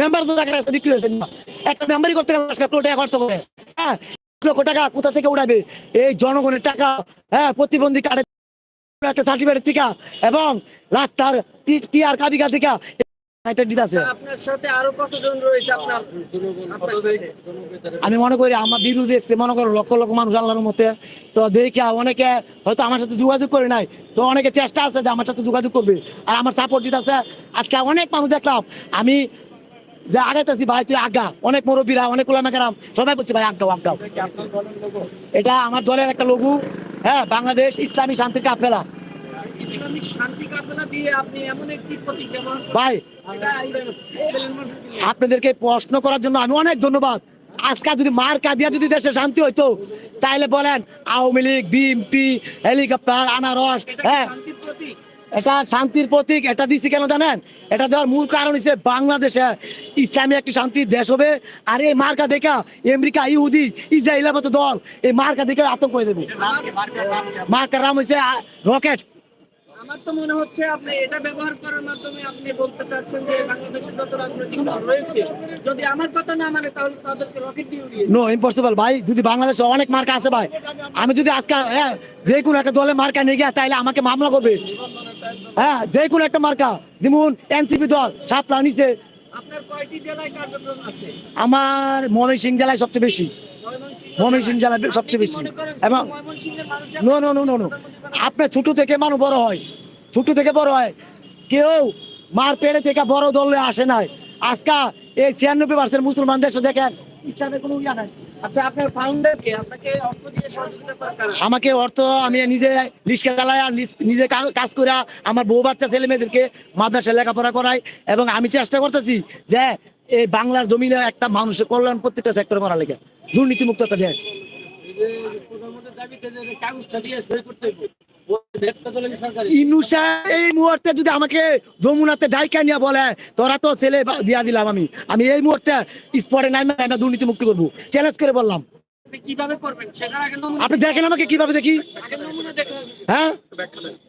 Member তো টাকা রাস্তা বিক্রি হয়েছে। একটা করতে গেলে লাখ টাকা খরচ করে হ্যাঁ লক্ষ টাকা কোথা থেকে উড়াবে? এই জনগণের টাকা হ্যাঁ প্রতিবন্ধী কার্ডের একটা সার্টিফিকেট থেকে এবং রাস্তার টিআর কাবিকা সাথে? আমি মনে করি আমার বিরুদ্ধে দেখছি মনে করো লক্ষ লক্ষ মানুষ আল্লাহর মতে তো দেখে অনেকে হয়তো আমার সাথে যোগাযোগ করে নাই। তো অনেকে চেষ্টা আছে যে আমার সাথে যোগাযোগ করবে। আর আমার সাপোর্ট দিতেছে আজকে অনেক মানুষ দেখলাম। আমি যে আগাইতেছি ভাই তুই আগা। অনেক মুরব্বীরা অনেক ওলামেকারাম সবাই বলছে ভাই আগাও আগাও। এটা আমার দলের একটা লঘু হ্যাঁ বাংলাদেশ ইসলামী শান্তি কাফেলা ভাই আপনাদেরকে প্রশ্ন করার জন্য আমি অনেক ধন্যবাদ। আজকে যদি মার কাদিয়া যদি দেশে শান্তি হইতো তাইলে বলেন আওয়ামী লীগ বিএনপি হেলিকপ্টার আনারস হ্যাঁ। এটা শান্তির প্রতীক এটা দিছি কেন জানেন? এটা দেওয়ার মূল কারণ হচ্ছে বাংলাদেশে ইসলামী একটি শান্তির দেশ হবে। আর এই মার্কা দেখা আমেরিকা ইহুদি ইসরায়েলের মতো দল এই মার্কা দেখে আতঙ্ক হয়ে দেবে মার্কার নাম হচ্ছে রকেট। আমার তো মনে হচ্ছে আপনি এটা ব্যবহার করার মাধ্যমে আপনি বলতে চাচ্ছেন যে বাংলাদেশের যত রাজনৈতিক দল রয়েছে যদি আমার কথা না মানে তাহলে তাদেরকে রকেট দিয়ে উড়িয়ে নো ইম্পসিবল ভাই। যদি বাংলাদেশে অনেক মার্কা আছে ভাই। আমি যদি আজকে হ্যাঁ যে কোনো একটা দলের মার্কা নিয়ে গিয়ে তাইলে আমাকে মামলা করবে। হ্যাঁ যে কোনো একটা মার্কা। যেমন এনসিপি দল সাপলা নিচে। আমার ময়মনসিং জেলায় সবচেয়ে বেশি। ময়মনসিংহ জেলায় সবচেয়ে বেশি। এবং নো নো নো নো আপনার ছোট থেকে মানুষ বড় হয়। ছোট থেকে বড় হয়। কেউ মার পেড়ে থেকে বড় দলে আসে নাই। আজকা এই ছিয়ানব্বই পার্সেন্ট মুসলমান দেশে দেখেন কোনো ইয়া নাই। আচ্ছা আপনার আপনাকে অর্থ দিয়ে সহযোগিতা করার আমাকে অর্থ আমি নিজে লিস্কা আর নিজে কাজ করে আমার বউ বাচ্চা ছেলে মেয়েদেরকে মাদ্রাসায় লেখাপড়া করাই এবং আমি চেষ্টা করতেছি যে এই বাংলার জমিনে একটা মানুষের কল্যাণ প্রত্যেকটা সেক্টর করা লেগে। দুর্নীতিমুক্ত একটা দেশ। এই মুহূর্তে যদি আমাকে যমুনাতে ডাইকা নিয়ে বলে তোরা তো ছেলে দিয়া দিলাম আমি। আমি এই মুহূর্তে স্পটে নাই আমি দুর্নীতি মুক্ত করব। চ্যালেঞ্জ করে বললাম। আপনি দেখেন আমাকে কীভাবে দেখি? হ্যাঁ?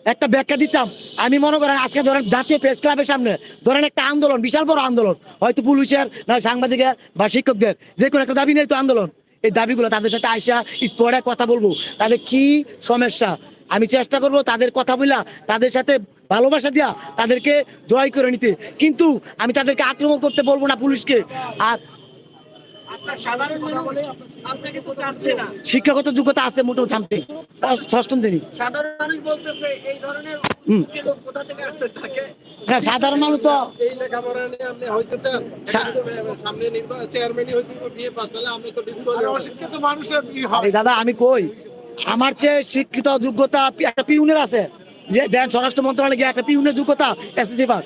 একটা ব্যাখ্যা দিতাম। আমি মনে করেন আজকে ধরেন জাতীয় প্রেস ক্লাবের সামনে ধরেন একটা আন্দোলন বিশাল বড় আন্দোলন। হয়তো পুলিশের না সাংবাদিকের বা শিক্ষকদের যে কোনো একটা দাবি নেই তো আন্দোলন। এই দাবিগুলো তাদের সাথে আইসা স্পটে কথা বলব। তাদের কি সমস্যা? আমি চেষ্টা করব তাদের কথা বলা তাদের সাথে ভালোবাসা দিয়া তাদেরকে জয় করে নিতে। কিন্তু আমি তাদেরকে আক্রমণ করতে বলব না পুলিশকে। আর আচ্ছা শিক্ষাগত যোগ্যতা আছে মোটামুটি সামথিং ষষ্ঠম শ্রেণি। সাধারণ মানুষ বলতেছে এই ধরনের হুম। উদ্যোগী লোক কোথা থেকে আসছে তাকে? হ্যাঁ সাধারণ মানুষ তো এই লেখাপড়া নিয়ে আপনি হইতে চান? সামনে চেয়ারম্যানই হইতে বিয়ে পাস তাহলে আপনি তো অশিক্ষিত মানুষের কি এই দাদা আমি কই? আমার চেয়ে শিক্ষিত যোগ্যতা একটা পিউনের আছে। যে দেন স্বরাষ্ট্র মন্ত্রণালয়ে গিয়ে একটা পিউনের যোগ্যতা এসএসসি পাস।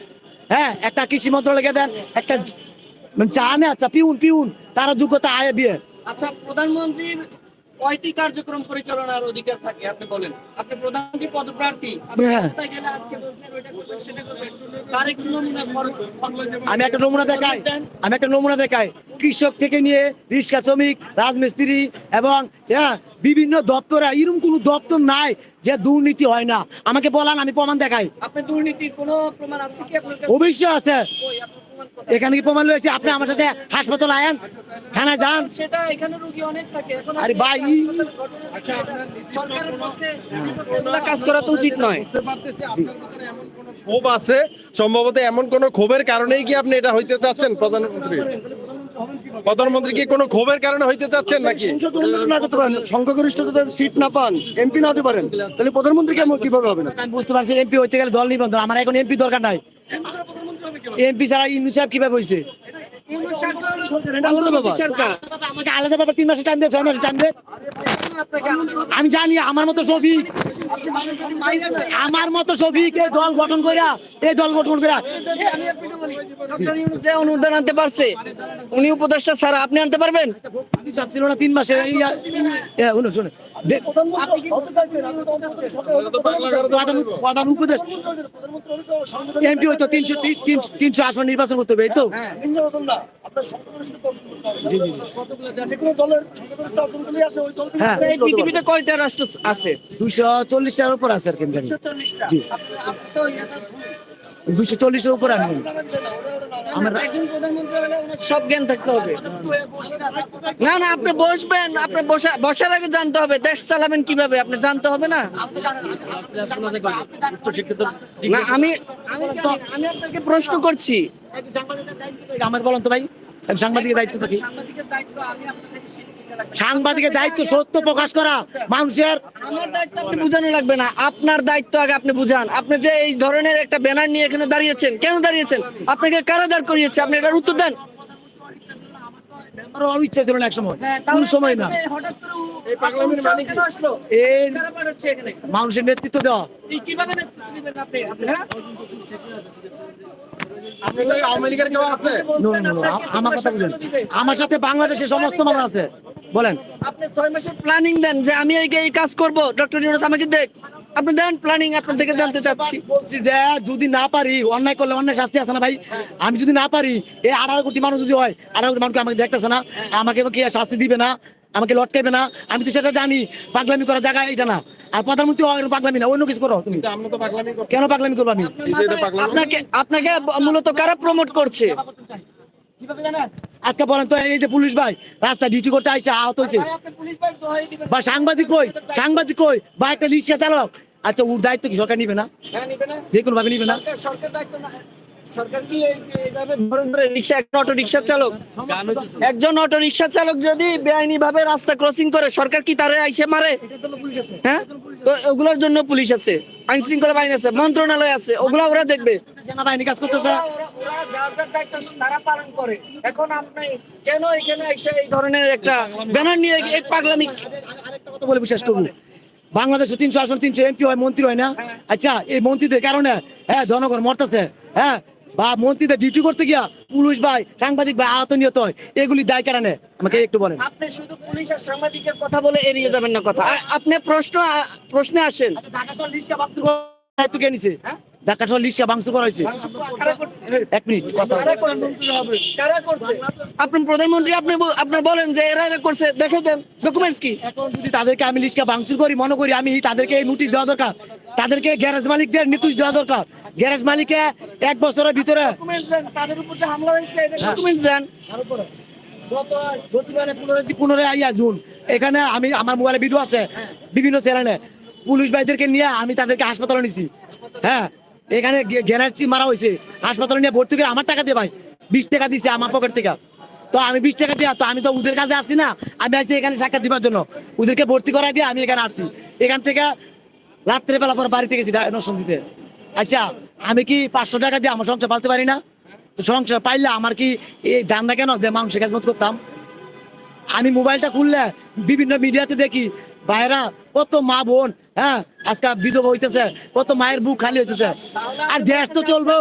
হ্যাঁ একটা কৃষি মন্ত্রণালয়ে দেন একটা মানে চা না আচ্ছা পিউন পিউন তার যোগ্যতা আয় বিয়ে। আচ্ছা প্রধানমন্ত্রীর কয়টি কার্যক্রম পরিচালনার অধিকার থাকে আপনি বলেন। আপনি প্রধানমন্ত্রী পদপ্রার্থী? আপনি হ্যাঁ। আমি একটা নমুনা দেখাই। আমি একটা নমুনা দেখাই। কৃষক থেকে নিয়ে রিক্সা শ্রমিক রাজমিস্ত্রি এবং হ্যাঁ বিভিন্ন দপ্তরে এরকম কোনো দপ্তর নাই যে দুর্নীতি হয় না। আমাকে বলান আমি প্রমাণ দেখাই। আপনি দুর্নীতির কোনো প্রমাণ আছে কি আপনার অবশ্যই আছে। এখানে কি প্রমাণ রয়েছে? আপনি আমার সাথে হাসপাতাল আয়েন থানায় যান। সেটা এখানে রোগী অনেক থাকে। এখন আরে ভাই, আচ্ছা, সরকারের পক্ষে বিপক্ষে কাজ করা তো উচিত নয়। ক্ষোভ আছে? সম্ভবত এমন কোন ক্ষোভের কারণেই কি আপনি এটা হইতে চাচ্ছেন প্রধানমন্ত্রী? প্রধানমন্ত্রী কি কোনো ক্ষোভের কারণে হইতে চাচ্ছেন নাকি? সংসদ উন্নয়ন না করতে পারেন সংখ্যাগরিষ্ঠতা সিট না পান এমপি না হতে পারেন। তাহলে প্রধানমন্ত্রী কেমন কীভাবে হবে না? আমি বুঝতে পারছি এমপি হইতে গেলে দল নিবন্ধন আমার এখন এমপি দরকার নাই। এমপি ছাড়া ইন্দু সাহেব কীভাবে হয়েছে ইউনুস সরকার হলো এটা আলাদা ব্যাপার। সরকার আমাকে আলাদা ব্যাপার তিন মাসের টাইম দেয় ছয় মাসের টাইম দেয় আপনাকে আলাদা ভাবে- আমি জানি আমার মতো শফিক আমার মতো শফিক এই দল গঠন কইরা এই দল গঠন ইউনূস যে অনুদান আনতে পারছে, উনি উপদেষ্টা ছাড়া আপনি আনতে পারবেন? ছিল না তিন মাসে এই প্রধান প্রধান উপদেশ এমপি হয়তো তিনশো আসন নির্বাচন করতে হবে এই তো? হ্যাঁ এই পৃথিবীতে কয়টা রাষ্ট্র আছে? দুইশো চল্লিশটার উপর আছে আর কি আমি জানি। 140 টা। জি। আপনি- আপনি তো ইয়াটা ভুল। দুশো চল্লিশের উপরে আমি আমরা একজন প্রধানমন্ত্রী হলে ওনার সব জ্ঞান থাকতে হবে। না না আপনি বসবেন আপনি বসা বসার আগে জানতে হবে দেশ চালাবেন কীভাবে আপনি জানতে হবে না? না আমি আমি আপনাকে প্রশ্ন করছি। আমার বলেন তো ভাই সাংবাদিকের দায়িত্ব থাকি। সাংবাদিকের দায়িত্ব আমি। সাংবাদিকের দায়িত্ব সত্য প্রকাশ করা মানুষের আমার দায়িত্ব আপনি বুঝানো লাগবে না। আপনার দায়িত্ব আগে আপনি বুঝান। আপনি যে এই ধরনের একটা ব্যানার নিয়ে এখানে দাঁড়িয়েছেন কেন দাঁড়িয়েছেন? আপনাকে কারা দাঁড় করিয়েছে? আপনি এটার উত্তর দেন। আমারও ইচ্ছা ছিল না এক সময় হ্যাঁ, কোন সময় না। এই মানে কি? কেন আসলো? এই কারা পাঠাচ্ছে এখানে? মানুষের নেতৃত্ব দেওয়া। কীভাবে নেতৃত্ব দিবেন আপনি? আপনি? আপনাদের আওয়ামী লীগের কেউ আছে? No, no, no, no, আমার কথা বুঝেন। আমার সাথে বাংলাদেশের সমস্ত মানুষ আছে। বলেন। আপনি ছয় মাসের প্ল্যানিং দেন যে আমি এই কাজ করব। ডক্টর ইউনুস আমাকে দেখ। আপনি দেন প্ল্যানিং আপনার থেকে জানতে চাচ্ছি। বলছি যে যদি না পারি অন্যায় করলে অন্যায় শাস্তি আছে না ভাই? আমি যদি না পারি এই আঠারো কোটি মানুষ যদি হয় আঠারো কোটি মানুষ আমাকে দেখতেছে না আমাকে কি শাস্তি দিবে না? আমাকে লটকাইবে না? আমি তো সেটা জানি পাগলামি করার জায়গা এটা না। আর প্রধানমন্ত্রী হয় পাগলামি না অন্য কিছু করো তুমি। কেন পাগলামি করব আমি। আপনাকে আপনাকে মূলত কারা প্রমোট করছে? কীভাবে জানেন? আজকে বলেন তো এই যে পুলিশ ভাই রাস্তা ডিউটি করতে আইসা আহত হয়েছে। বা সাংবাদিক কই? সাংবাদিক কই? বা একটা রিক্সা চালক। আচ্ছা ওর দায়িত্ব কি সরকার নিবে না? হ্যাঁ যে কোনো ভাবে নিবে না। সরকার দায়িত্ব না। সরকার কি এইভাবে ধরে ধরে রিক্সা একজন অটো রিক্সা চালক? একজন অটো রিক্সা চালক যদি বেআইনি ভাবে রাস্তা ক্রসিং করে সরকার কি তারে আইসে মারে? হ্যাঁ? তো ওগুলোর জন্য পুলিশ আছে। আইন শৃঙ্খলা বাহিনী আছে মন্ত্রণালয় আছে ওগুলো ওরা দেখবে। সেনাবাহিনী কাজ করতেছে। ওরা- ওরা- ওরা যার যার দায়িত্ব তারা পালন করে। এখন আপনি কেন এখানে এসে এই ধরনের একটা ব্যানার নিয়ে পাগলামি আরেকটা কথা বলে বিশ্বাস বাংলাদেশে তিনশো আসন তিনশো এমপি হয় মন্ত্রী হয় না? আচ্ছা এই মন্ত্রীদের কারণে হ্যাঁ জনগণ মরতেছে হ্যাঁ? বা মন্ত্রীদের ডিউটি করতে গিয়া পুলিশ ভাই সাংবাদিক ভাই আহত নিহত হয় এগুলি দায় কেন আমাকে একটু বলেন। আপনি শুধু পুলিশ আর সাংবাদিকের কথা বলে এড়িয়ে যাবেন না কথা। আপনি প্রশ্ন প্রশ্নে আসেন। ঢাকা শহর লিস্টটা ভাঙচুর দায়িত্ব কে নিছে? ভাঙচুর করা হয়েছে। এক মিনিট কথা কারা করছে? কারা করছে? আপনি প্রধানমন্ত্রী আপনি আপনি বলেন যে এরা এরা করছে দেখে দেন। ডকুমেন্টস কি? এখন যদি তাদেরকে আমি লিস্টটা ভাঙচুর করি মনে করি আমি তাদেরকে এই নোটিশ দেওয়া দরকার। তাদেরকে গ্যারেজ মালিকদের নোটিশ দেওয়া দরকার। গ্যারেজ মালিকে এক বছরের ভিতরে ডকুমেন্টস তাদের উপর যে হামলা হয়েছে ডকুমেন্টস দেন। পনেরোই আইয়া জুন। এখানে আমি আমার মোবাইলে ভিডিও আছে। বিভিন্ন চ্যানেলে। পুলিশ ভাইদেরকে নিয়ে আমি তাদেরকে হাসপাতালে নিছি। হ্যাঁ। এখানে গ্যানার্জি মারা হয়েছে। হাসপাতালে নিয়ে ভর্তি করে আমার টাকা দিয়ে ভাই, বিশ টাকা দিছে আমার পকেট থেকে। তো আমি বিশ টাকা দিয়ে, তো আমি তো ওদের কাছে আসছি না, আমি আসছি এখানে সাক্ষাৎ দিবার জন্য। ওদেরকে ভর্তি করাই দিয়ে আমি এখানে আসছি। এখান থেকে রাত্রে বেলা পর বাড়িতে গেছি নশন দিতে। আচ্ছা আমি কি পাঁচশো টাকা দিয়ে আমার সংসার পালতে পারি না? তো সংসার পাইলে আমার কি এই দান্দা কেন যে মাংস খেজমত করতাম? আমি মোবাইলটা খুললে বিভিন্ন মিডিয়াতে দেখি ভাইরা কত মা বোন হ্যাঁ আজকে বিধবা হইতেছে কত মায়ের বুক খালি হইতেছে। আর দেশ তো চলবো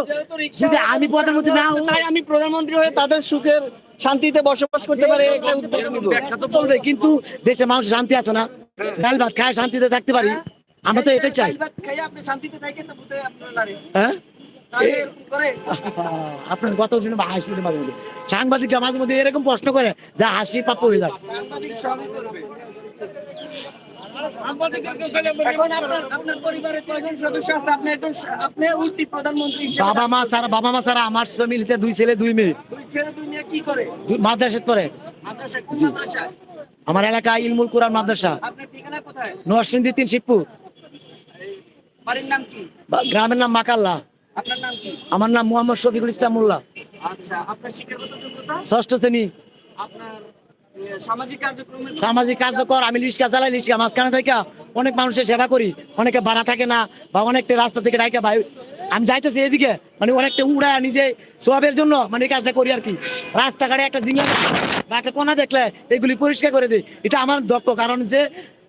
যদি আমি প্রধানমন্ত্রী না হই তাই আমি প্রধানমন্ত্রী হয়ে তাদের সুখের শান্তিতে বসবাস করতে পারি এটা উদ্যোগ নিব। ব্যাখ্যা তো চলবে কিন্তু দেশে মানুষ শান্তি আছে না। ডাল ভাত খায় শান্তিতে থাকতে পারি। আমরা তো এটাই চাই। শান্তিতে থাকেন। হ্যাঁ? আপনার কথা শুনে হাসি উঠে মাঝে মধ্যে। সাংবাদিকরা মাঝে মধ্যে এরকম প্রশ্ন করে যা হাসি প্রাপ্য হয়ে যায় বাবা মা সারা বাবা মা সারা আমার মিলিতে দুই ছেলে দুই মেয়ে। দুই ছেলে দুই মেয়ে কি করে? দুই- মাদ্রাসাত আমার এলাকা ইলমুল কোরআন মাদ্রাসা। আপনার ঠিকানা তিন শিবপুর। এই বাড়ির নাম কি? বা- গ্রামের নাম মাকাল্লা। আমার নাম মোহাম্মদ শফিকুল ইসলাম মোল্লা। আচ্ছা আপনার শিক্ষাগত যোগ্যতা? ষষ্ঠ শ্রেণি। আপনার সামাজিক কার্যক্রমে কার্যকর আমি লিস্কা চালাই লিস্কা মাঝখানে থেকে অনেক মানুষের সেবা করি অনেকে ভাড়া থাকে না বা অনেকটা রাস্তা থেকে ডাইকা ভাই। আমি যাইতেছি এদিকে মানে অনেকটা উড়া নিজে সোয়াবের জন্য মানে এই কাজটা করি আর কি। রাস্তাঘাটে একটা জিনিস বা একটা কোনা দেখলে এগুলি পরিষ্কার করে দিই। এটা আমার দক্ষ কারণ যে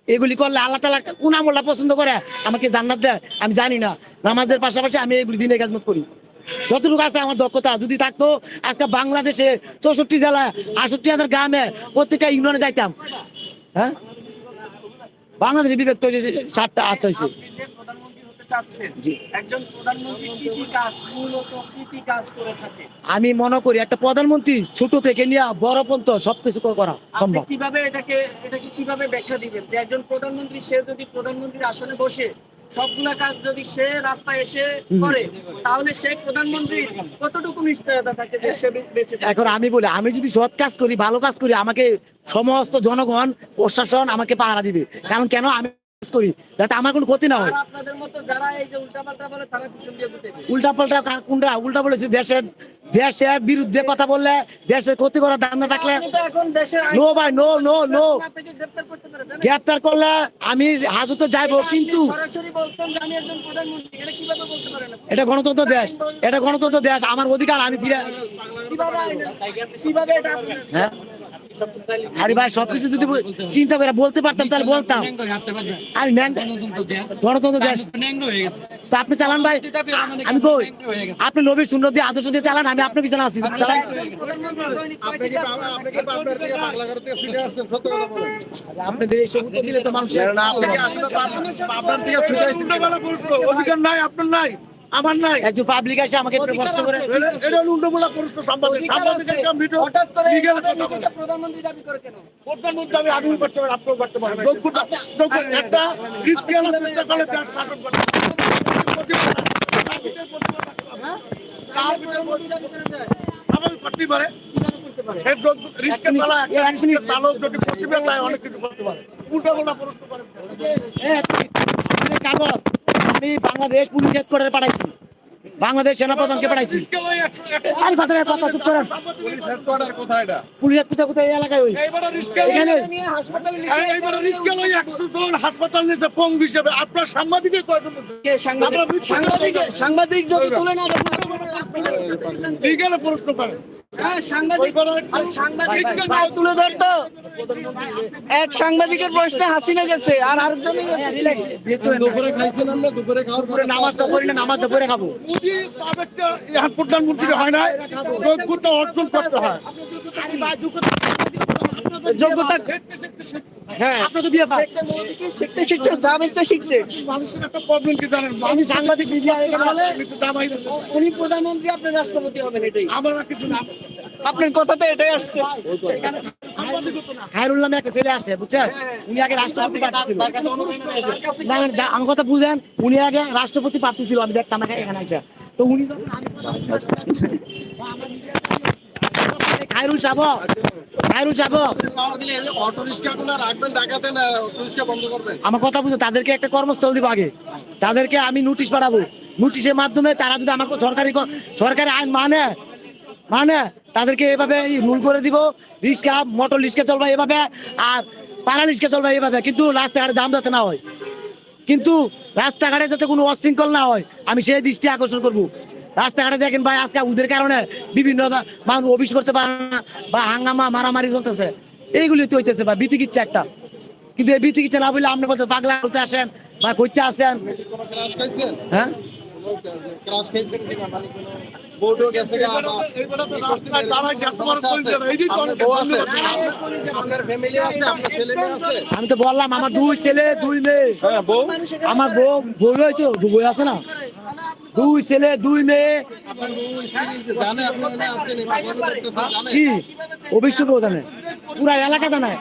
এগুলি করলে আল্লাহ তালা কোন আমলটা পছন্দ করে? আমাকে জান্নাত দেয়। আমি জানি না। নামাজের পাশাপাশি আমি এগুলি দিনে কাজমত করি। যতটুকু আছে আমার দক্ষতা। যদি থাকতো, আজকে বাংলাদেশে চৌষট্টি জেলায় আটষট্টি হাজার গ্রামে প্রত্যেকটা ইউনিয়নে যাইতাম। হ্যাঁ? বাংলাদেশে বিভক্ত হয়েছে সাতটা আট হয়েছে। আপনি যে প্রধানমন্ত্রী হতে চাচ্ছেন একজন প্রধানমন্ত্রী কি কি কাজ মূলত কি কি কাজ করে থাকে? আমি মনে করি একটা প্রধানমন্ত্রী ছোট থেকে নিয়ে বড় পর্যন্ত সবকিছু করা সম্ভব। কীভাবে এটাকে এটাকে কীভাবে ব্যাখ্যা দিবেন? যে একজন প্রধানমন্ত্রী সে যদি প্রধানমন্ত্রীর আসনে বসে সবগুলা কাজ যদি সে রাস্তায় এসে করে তাহলে সে প্রধানমন্ত্রী কতটুকু নিশ্চয়তা থাকে যে সে বে- বেঁচে থাকবে? এখন আমি বলি আমি যদি সৎ কাজ করি ভালো কাজ করি আমাকে সমস্ত জনগণ প্রশাসন আমাকে পাহারা দিবে। কারণ কেন? আমি করি যাতে আমার কোনো ক্ষতি না হয়। আপনাদের মতো যারা এই যে উল্টাপাল্টা বলে তারা পিছন দিয়ে উল্টা পাল্টা কোনটা উল্টা বলেছে দেশের দেশের বিরুদ্ধে কথা বললে দেশের ক্ষতি করার ধান্দা থাকলে আপনি তো এখন দেশের আইন- নো ভাই নো নো নো গ্রেফতার করতে পারে, জানেন? গ্রেপ্তার করলে আমি হাজতে যাইবো কিন্তু এটা গণতন্ত্র দেশ। এটা গণতন্ত্র দেশ। আমার অধিকার আমি ফিরে হ্যাঁ? আরে ভাই সবকিছু যদি চিন্তা করে বলতে পারতাম তাহলে বলতাম ন্যাং- গণতন্ত্র দেশ তা আপনি চালান ভাই আমি কই আপনি নবীর সুন্দর দিয়ে আদর্শ দিয়ে চালান আমি আপনার পিছনে আছি। আপনাদের এই সবুজ দিলে তো মানুষের না, আপনি কি আসলে পাবনা- পাবনার থেকে ছুটে আসছেন কিনা? অধিকার নাই আপনার নাই আমার নাই। একজন পাবলিক আমাকে প্রশ্ন করে। এটা- প্রশ্ন সাংবাদিক সাংবাদিকের কাম ভিডিও হঠাৎ করে। নিজেকে প্রধানমন্ত্রী দাবি করে কেন? প্রধানমন্ত্রী আমি করতে পারি করতে পারেন যোগ্যতা একটা চেষ্টা শাসন পারে। কীভাবে করতে পারে? সে যোগ্য চালা চালক যদি প্রতিভা অনেক কিছু করতে পারে। প্রশ্ন করে। কাগজ। আমি বাংলাদেশ পুলিশ হেডকোয়ার্টারে পাঠাইছি বাংলাদেশ সেনাপ্রধানকে পাঠাইছি আর কথা কথা চুপ করেন পুলিশ হেডকোয়ার্টার কোথায় এটা? পুলিশ কোথায় কোথায় এই এলাকায় ওই এইবারে রিস্কেল নিয়ে হাসপাতালে নিয়ে এই- এইবারে রিস্কেল ওই একশো জন হাসপাতাল নিয়েছে পঙ্গু হিসেবে আপনার সাংবাদিকের কয়জন কে সাংবাদিক সাংবাদিক সাংবাদিক যদি তুলে না ধরে- লিগালে প্রশ্ন করে হ্যাঁ সাংবাদিক আর সাংবাদিক যদি তুলে ধরতো এক সাংবাদিকের প্রশ্নে হাসিনা গেছে আর আরেকজন দুপুরে খাইছেন আমরা দুপুরে খাওয়ার পরে নামাজটা পড়ি না নামাজটা পড়ে খাব। মোদি সাবেকটা এখন প্রধানমন্ত্রী হয় না যোগ্যতা অর্জন করতে হয়। যোগ্যতা হ্যাঁ। আপনার তো বিয়ে পাস শিখতে শিখতে যা ইচ্ছা শিখছে। মানুষের একটা প্রবলেম কি জানেন? আমি মানুষ সাংবাদিক মিডিয়া উনি প্রধানমন্ত্রী আপনি রাষ্ট্রপতি হবেন এটাই। আমার কিছু না। আপনার কথাতে এটাই আসছে। খায়রুল নামে একটা ছেলে আসে বুঝছেন? উনি আগে রাষ্ট্রপতি না, আমার কথা বুঝেন উনি আগে রাষ্ট্রপতি প্রার্থী ছিল আমি দেখতাম এখানে তো উনি যখন আমি কথা বলছি, আমার media খায়রুল সাহেব খায়রুল সাহেব। আমার কথা বুঝো, তাদেরকে একটা কর্মস্থল দিব আগে। তাদেরকে আমি নোটিশ পাঠাবো। নোটিশের মাধ্যমে তারা যদি আমাকে সরকারি সরকারি আইন মানে মানে তাদেরকে এভাবে রুল করে দিব। রিক্সা মোটর রিক্সা চলবে এভাবে, আর পাড়া রিক্সা চলবে এভাবে। কিন্তু রাস্তাঘাটে জাম যাতে না হয়। কিন্তু রাস্তাঘাটে যাতে কোনো অশৃঙ্খল না হয়, আমি সেই দৃষ্টি আকর্ষণ করব। রাস্তাঘাটে দেখেন ভাই আজকে ওদের কারণে বিভিন্ন মানুষ অফিস করতে পারে না বা হাঙ্গামা মারামারি চলতেছে। এইগুলি তো হইতেছে বা বিতিকিচ্ছে একটা। কিন্তু এই বিতিকিচ্ছে না বলে আপনি বলতে পাগলা করতে আসেন বা করতে আসেন। কোনো ক্রাশ খাইছেন হ্যাঁ মানে আমি তো বললাম আমার দুই ছেলে দুই মেয়ে। হ্যাঁ আমার বউ বউ তো বই আছে না। দুই ছেলে দুই মেয়ে। কি? বউ জানে। পুরা এলাকা জানে।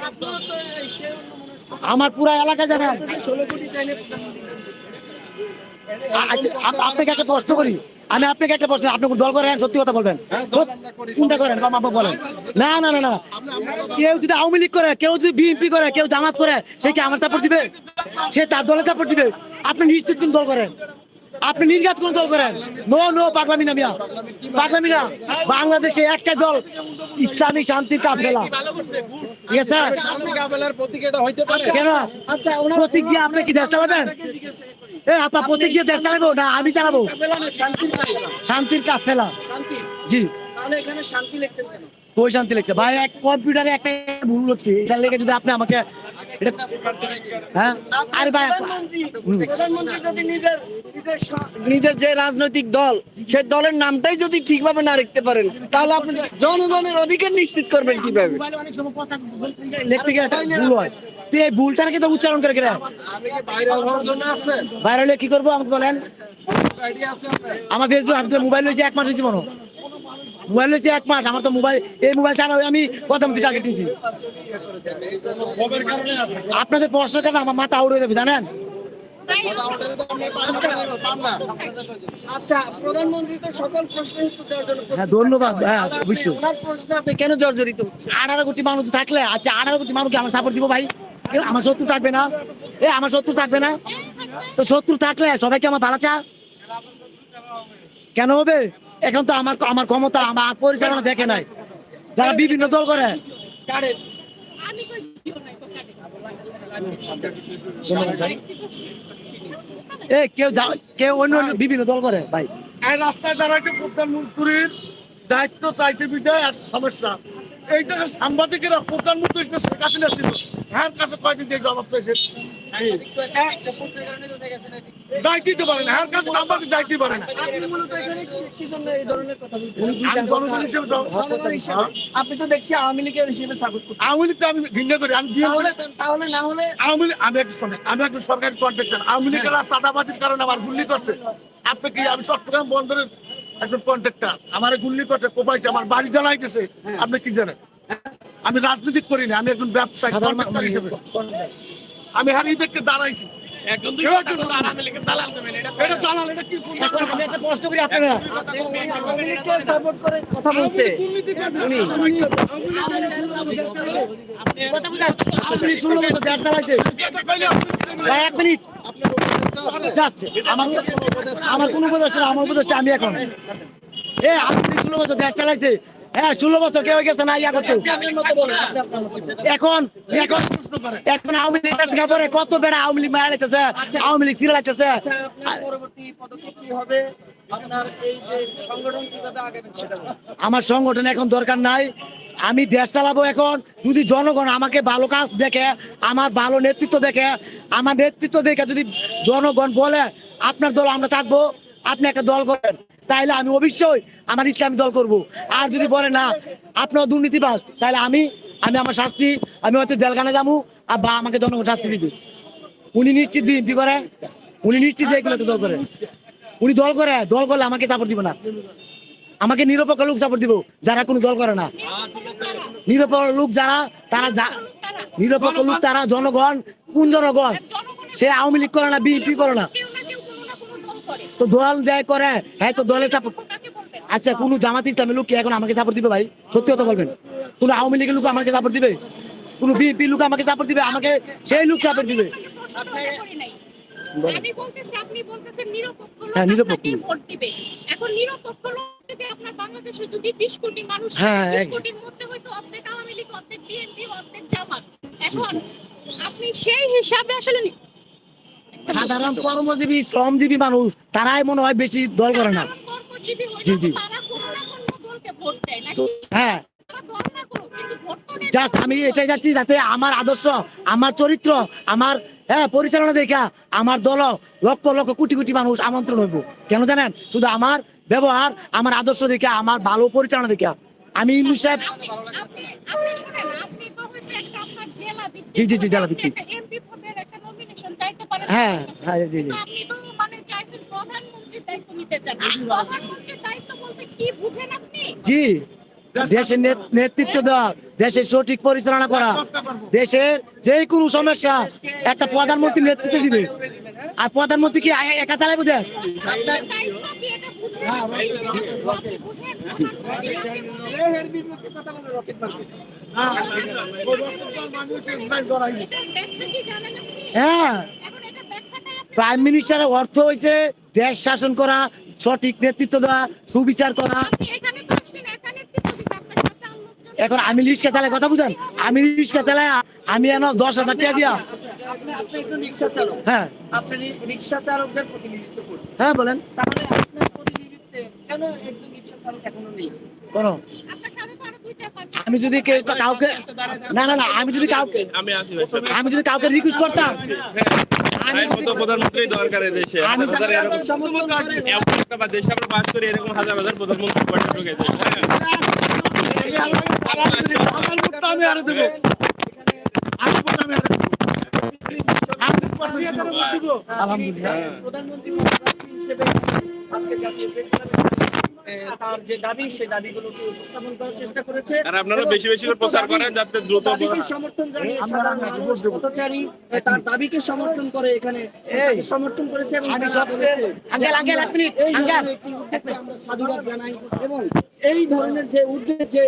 আমার পুরা এলাকা জানে। আচ্ছা, আপ- আপনাকে একটা প্রশ্ন করি? আমি আপনাকে একটা প্রশ্ন আপনি দল করেন? সত্যি কথা বলবেন। হ্যাঁ। কোনটা করেন? কম আপনি বলেন। না না না না। কেউ যদি আওয়ামী লীগ করে কেউ যদি বিএনপি করে কেউ জামাত করে সে কি আমার সাপোর্ট দিবে? সে তার দলে সাপোর্ট দিবে? আপনি নিশ্চিত কোন দল করেন? আপনি নির্ঘাত কোন দল করেন। নো নো, পাগলামি না মিয়া। পাগলামি না। বাংলাদেশে একটা দল ইসলামী শান্তি কাফেলা। ঠিক আছে কেন? প্রতীক আপনি কি দেশ চালাবেন? এ আপনার প্রতীক দিয়ে দেশ চালাবো? না, আমি চালাবো। শান্তির কাফেলা। জি। তাহলে এখানে শান্তি লেখছেন কেন কই শান্তি লিখছে? ভাই, এক কম্পিউটারে একটা ভুল লিখছি এটা লেগে যদি আপনি আমাকে এটা হ্যাঁ? আরে ভাই প্রধানমন্ত্রী প্রধানমন্ত্রী যদি নিজের নিজের যে রাজনৈতিক দল সেই দলের নামটাই যদি ঠিকভাবে না রাখতে পারেন তাহলে আপনি জনগণের অধিকার নিশ্চিত করবেন কীভাবে? মোবাইলে অনেক লিখতে গেলে ভুল হয়। তো এই ভুলটাকে তো উচ্চারণ করে ভাইরাল হলে কি করব আমাকে বলেন? আমার ফেসবুক আমি তো মোবাইল লইছি এক মাস হয়েছি মনে। মোবাইল লইছি এক মাস আমার তো মোবাইল এই মোবাইল ছাড়া আমি প্রথম দিকে দিয়েছি কারণে আপনাদের প্রশ্ন কেন আমার মাথা আউট হয়ে যাবে জানেন? আচ্ছা প্রধানমন্ত্রী তো সকল প্রশ্নের উত্তর দেওয়ার জন্য হ্যাঁ, ধন্যবাদ। হ্যাঁ, অবশ্যই। ওনার আপনি কেন জর্জরিত হচ্ছেন? আঠারো কোটি মানুষ থাকলে আচ্ছা আঠারো কোটি মানুষকে আমার সাপোর্ট দিব ভাই। আমার শত্রু থাকবে না। এ আমার শত্রু থাকবে না। তো শত্রু থাকলে সবাইকে আমার ভালো চা কেন হবে? এখন তো আমার আমার ক্ষমতা, আমার পরিচালনা দেখে নাই। যারা বিভিন্ন দল করে কেউ কেউ অন্য বিভিন্ন দল করে, ভাই। রাস্তায় দায়িত্ব চাইছে আর সমস্যা। এইটা সাংবাদিকেরা প্রধানমন্ত্রী শেখ হাসিনা ছিল হ্যাঁ কাছে কয়দিন দিয়ে জবাব চাইছে? দায়িত্ব দিতে পারে না কাছে সাংবাদিক দায়িত্ব পারে না আপনি মূলত এখানে কি- কি জন্য এই ধরনের কথা বলছেন আমি জনগণ হিসেবে তো- জনগণ হিসেবে আপনি তো দেখছি আওয়ামী লীগের হিসেবে সাপোর্ট করছেন আওয়ামী লীগ আমি ঘৃণা করি আমি তাহলে তাহলে না হলে আওয়ামী আমি একটু শোনেন আমি একটু সরকারি কন্ট্রাক্টর আওয়ামী লীগের চাঁদাবাজির কারণে আমার গুল্লি করছে আপনি কি আমি চট্টগ্রাম বন্দরের একজন কন্ট্রাক্টর আমার গুল্লি করছে কোপাইছে আমার বাড়ি জ্বালাইতেছে আপনি কি জানেন আমি রাজনীতি করি না আমি একজন ব্যবসায়ী কন্ট্রাক্টর হিসেবে। আমি হারিয়ে দেখতে দাঁড়াইছি। আমি এক মিনিট। আমার আমার কোন উপদেষ্টা না, আমার উপদেষ্টা আমি এখন। এ লীগ ষোলো বছর দেশ চালাইছে হ্যাঁ ষোলো বছর কেউ গেছে না ইয়া করতে। এখন এখন এখন আওয়ামী লীগ কাছে পরে কত বেড়া আওয়ামী লীগ মারা লাইতেছে আওয়ামী লীগ সিরা লাইতেছে আচ্ছা পরবর্তী পদক্ষেপ কি হবে। আমার সংগঠন এখন দরকার নাই। আমি দেশ চালাবো এখন। যদি জনগণ আমাকে ভালো কাজ দেখে আমার ভালো নেতৃত্ব দেখে আমার নেতৃত্ব দেখে যদি জনগণ বলে আপনার দল আমরা থাকব আপনি একটা দল করেন তাইলে আমি অবশ্যই আমার ইসলামী দল করব। আর যদি বলে না, আপনার দুর্নীতিবাজ তাহলে আমি আমি আমার শাস্তি, আমি হয়তো জেলখানে যাব, আর বা আমাকে জনগণ শাস্তি দিবে। উনি নিশ্চিত বিএনপি করে, উনি নিশ্চিত এগুলো দল করে। উনি দল করে, দল করলে আমাকে সাপোর্ট দিবে না। আমাকে নিরপেক্ষ লোক সাপোর্ট দিব, যারা কোনো দল করে না। নিরপেক্ষ লোক যারা, তারা নিরপেক্ষ লোক তারা জনগণ, কোন জনগণ? সে আওয়ামী লীগ করে না, বিএনপি করে না কেউ না কেউ কোনো না কোনো দল করে তো দল দেয় করে হ্যাঁ তো দলের সাপোর্ট আচ্ছা কোন জামাত ইসলামের লোক কি এখন আমাকে সাপোর্ট দিবে ভাই? সত্যি কথা বলবেন। কোন আওয়ামী লীগের লোক আমাকে সাপোর্ট দিবে? কোন বিএনপি লোক আমাকে সাপোর্ট দিবে? আমাকে সেই লোক সাপোর্ট দিবে। হ্যাঁ, হ্যাঁ, আপনি সেই হিসাবে আসলে সাধারণ কর্মজীবী শ্রমজীবী মানুষ তারাই মনে হয় বেশি দল করে না। জি, জি। হ্যাঁ। জাস্ট আমি এটাই যাচ্ছি যাতে আমার আদর্শ আমার চরিত্র আমার হ্যাঁ পরিচালনা দেখা আমার দল লক্ষ লক্ষ কোটি কোটি মানুষ আমন্ত্রণ হইব। কেন জানেন? শুধু আমার ব্যবহার আমার আদর্শ দেখে আমার ভালো পরিচালনা দেখে। আমি ইন্দু সাহেব জি, জি, জি, জেলা ভিত্তিক। নমিনেশন চাইতে পারেন হ্যাঁ, হ্যাঁ, জি, জি। আপনি তো মানে চাইছেন প্রধানমন্ত্রীর দায়িত্ব নিতে চান। প্রধানমন্ত্রীর দায়িত্ব বলতে কি বুঝেন আপনি? জি দেশের নেত- নেতৃত্ব দেওয়া দেশের সঠিক পরিচালনা করা দেশের যে কোনো সমস্যা একটা প্রধানমন্ত্রী নেতৃত্ব দিবে। আর প্রধানমন্ত্রী কি একা চালাবো দেশ? আপনার হ্যাঁ। প্রাইম মিনিস্টারের অর্থ হয়েছে দেশ শাসন করা, সঠিক নেতৃত্ব দেওয়া, সুবিচার করা। এখানে আমি রিক্সা চালাই, কথা বুঝেন? আমি রিক্সা চালাই, আমি এনে দশ হাজার টাকা দিয়া। হ্যাঁ। হ্যাঁ বলেন। কোনো আমি যদি কেউ- কাউকে না না না আমি যদি কাউকে আমি আসি আমি যদি কাউকে রিকোয়েস্ট করতাম। আমি আইন মতো প্রধানমন্ত্রী দরকার দেশে দেশে আমরা বাস করি এরকম হাজার হাজার প্রধানমন্ত্রী হ্যাঁ। আমি দেবো। আলহামদুলিল্লাহ। প্রধানমন্ত্রী হিসেবে আজকে জাতীয় প্রেস তার যে দাবি সেই দাবিগুলোকে উপস্থাপন করার চেষ্টা করেছে। আর আপনারা বেশি বেশি করে প্রচার করেন যাতে দ্রুত দাবিকে সমর্থন জানিয়ে সাধারণ পথচারী তার দাবিকে সমর্থন করে এখানে সমর্থন করেছে এবং আঙ্কেল, আঙ্কেল, এক মিনিট, আঙ্কেল। আমরা সাধুবাদ জানাই এবং এই ধরনের যে উদ্যোগ যে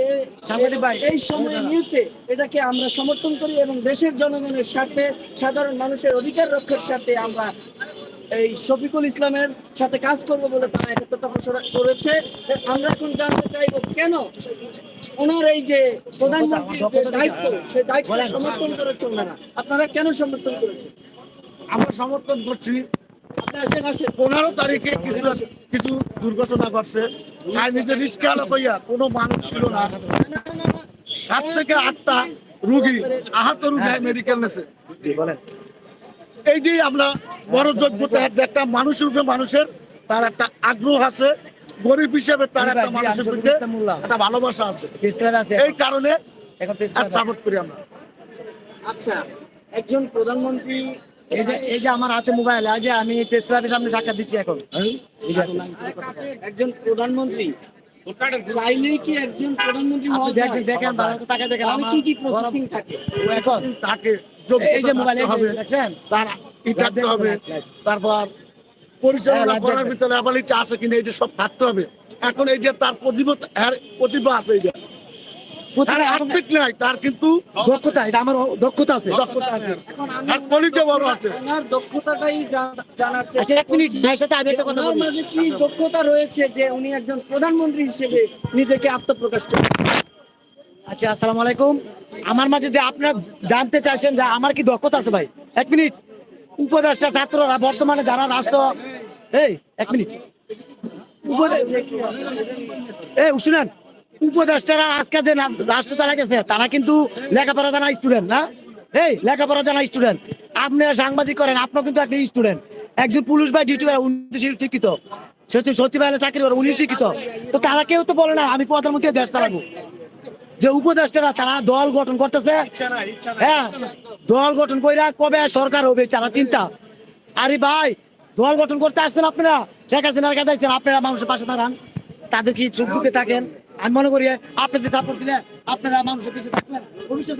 এই সময়ে নিয়েছে এটাকে আমরা সমর্থন করি এবং দেশের জনগণের স্বার্থে সাধারণ মানুষের অধিকার রক্ষার স্বার্থে আমরা এই শফিকুল ইসলামের সাথে কাজ করব বলে তারা একত্রতা ঘোষণা করেছে। আমরা এখন জানতে চাইব কেন ওনার এই যে প্রধানমন্ত্রীর যে দায়িত্ব সেই দায়িত্ব সমর্থন করেছে ওনারা। আপনারা কেন সমর্থন করেছেন? আমরা সমর্থন করছি। পনেরো তারিখে কিছু কিছু দুর্ঘটনা ঘটছে। আর নিজে রিস্কে আলো কইয়া কোনো মানুষ ছিল না। সাত থেকে আটটা রুগী আহত রুগী মেডিকেল নেছে। বলেন। এই যে আমরা বড় যোগ্যতা একটা মানুষের উপরে মানুষের তার একটা আগ্রহ আছে গরিব হিসেবে তার একটা মানুষের প্রতি একটা ভালোবাসা আছে। আছে। এই কারণে আছে। সাপোর্ট করি আমরা। আচ্ছা একজন প্রধানমন্ত্রী এই যে এই যে আমার হাতে মোবাইল যে আমি প্রেস ক্লাবের সামনে সাক্ষাৎ দিচ্ছি এখন। একজন প্রধানমন্ত্রী চাইলেই কি একজন প্রধানমন্ত্রী দেখেন দেখেন তাকে দেখেন কি কি প্রসেসিং থাকে? এখন। তাকে এই যে মোবাইল হবে। তার ই থাকতে হবে। তারপর পরিচালনা হ্যাঁ, করার। ভিতরে আছে কিনা এই যে সব থাকতে হবে। এখন এই যে তার প্রতিভা প্রতিভা আছে এই যে। আর্থিক নাই তার কিন্তু দক্ষতা এটা আমার দক্ষতা আছে। দক্ষতা আছে। আর কলিজা বড় আছে। ওনার দক্ষতাটাই জানার আচ্ছা চেষ্টা এক মিনিট করছি। সাথে আমি একটা কথা বলি। মাঝে কি দক্ষতা রয়েছে যে উনি একজন প্রধানমন্ত্রী হিসেবে নিজেকে আত্মপ্রকাশ করেন আচ্ছা আসসালামু আলাইকুম। আমার মাঝে যে আপনারা জানতে চাইছেন যে আমার কি দক্ষতা আছে ভাই? এক মিনিট। উপদেষ্টা, ছাত্ররা, বর্তমানে যারা রাষ্ট্র এই, এক মিনিট। উপদেষ্টারা আজকে যে রাষ্ট্র চালা গেছে, তারা কিন্তু লেখাপড়া জানা স্টুডেন্ট না? এই, লেখাপড়া জানা স্টুডেন্ট আপনি সাংবাদিক করেন আপনার কিন্তু একটা স্টুডেন্ট একজন পুলিশ বা ডিউটি করে, উনি শিক্ষিত। সচিব সচিবালয়ে চাকরি করে, উনি শিক্ষিত। তো তারা কেউ তো বলে না, আমি প্রধানমন্ত্রী দেশ চালাবো। যে উপদেষ্টারা তারা দল গঠন করতেছে হ্যাঁ দল গঠন কইরা কবে সরকার হবে তারা চিন্তা। আরে ভাই দল গঠন করতে আসছেন আপনারা? শেখ হাসিনার কাছে আসছেন আপনারা মানুষের পাশে দাঁড়ান। তাদের কি চোখ দুঃখে থাকেন? আমি মনে করি আপনাদের সাপোর্ট দিলে আপনারা মানুষের পিছিয়ে থাকবেন। ভবিষ্যৎ